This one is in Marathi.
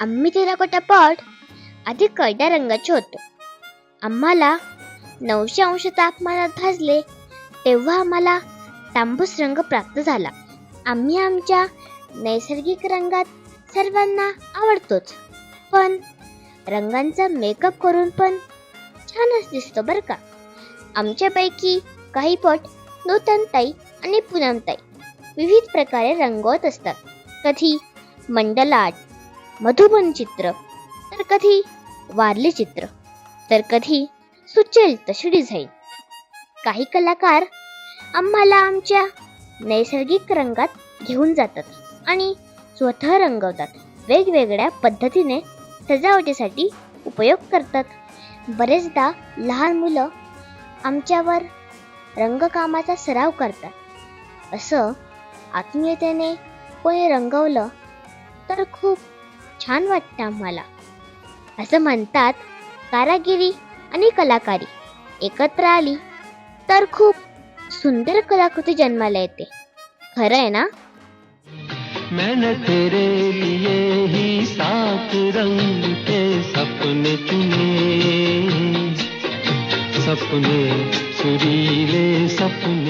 आम्ही टेराकोटा पॉट? आधी करड्या रंगाचे होतो. आम्हाला नऊशे अंश तापमानात भाजले तेव्हा आम्हाला तांबूस रंग प्राप्त झाला. आम्ही आमच्या नैसर्गिक रंगात सर्वांना आवडतोच. पण रंगांचा मेकअप करून पण छानच दिसतो बरं का? आमच्यापैकी काही पट नूतनताई आणि पूनमताई विविध प्रकारे रंगवत असतात. कधी मंडलाट मधुबन चित्र. तर कधी वारली चित्र. तर कधी सुचेल तशी डिझाईन काही कलाकार आम्हाला आमच्या नैसर्गिक रंगात घेऊन जातात आणि स्वतः रंगवतात. वेगवेगळ्या पद्धतीने सजावटीसाठी उपयोग करतात. बरेचदा लहान मुलं आमच्यावर रंगकामाचा सराव करतात. असं आत्मीयतेने कोणी रंगवलं तर खूप छान वाटतं आम्हाला. असं म्हणतात कारागिरी आणि कलाकारी. एकत्र आली तर खूप सुंदर कलाकृती जन्माला येते. खरं आहे ना? मैंने तेरे लिए ही सात रंग के सपने चुने। सपने सुरीले सपने।